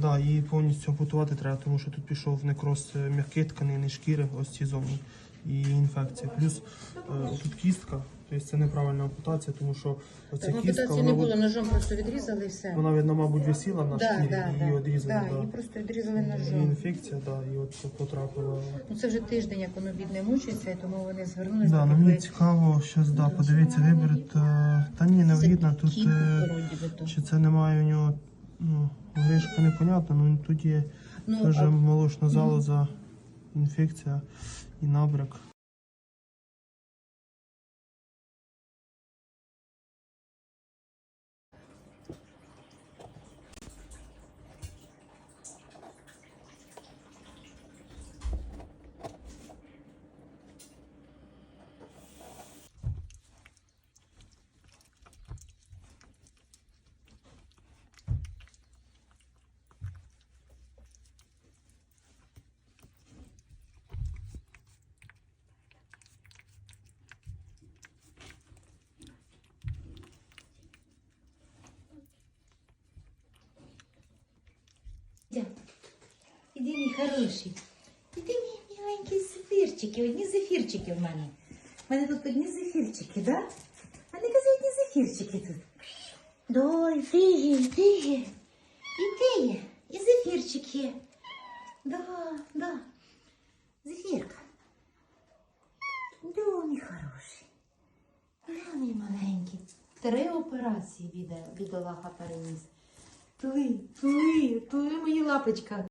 Да, її повністю ампутувати треба, тому що тут пішов некроз е, м'яких тканини, шкіри, ось ці зовні, і інфекція. Плюс е, тут кістка, тобто це неправильна ампутація, тому що оця кістка, Ампутації не було, ножом просто відрізали і все. вона видно, мабуть, висіла на Да, шкірі, да, і да. її відрізали. Да, Да, її просто відрізали І ножом. інфекція, да, і от потрапила. Ну це вже тиждень, як воно бідне мучиться, і тому вони звернулися. Да, ну мені цікаво, щас, да, подивіться, виберете. Та ні, не вигідно, тут е, чи це немає у нього, ну, гришка непонятна, ну тут є Ну, теж а- молочна залоза, інфекція і набряк. Дя, Іди, мій хороший. Іди, мій маленький зефірчики. Одні зефірчики в мене. У мене тут одні зефірчики, да? А не кази одні зефірчики тут. І ти є, і ти є. І зефірчик є. Да, да. Зефірка. Да, мій хороший. Да, мій маленький. Три операції бідолаха переніс. Тули, тули, тули мої лапочка.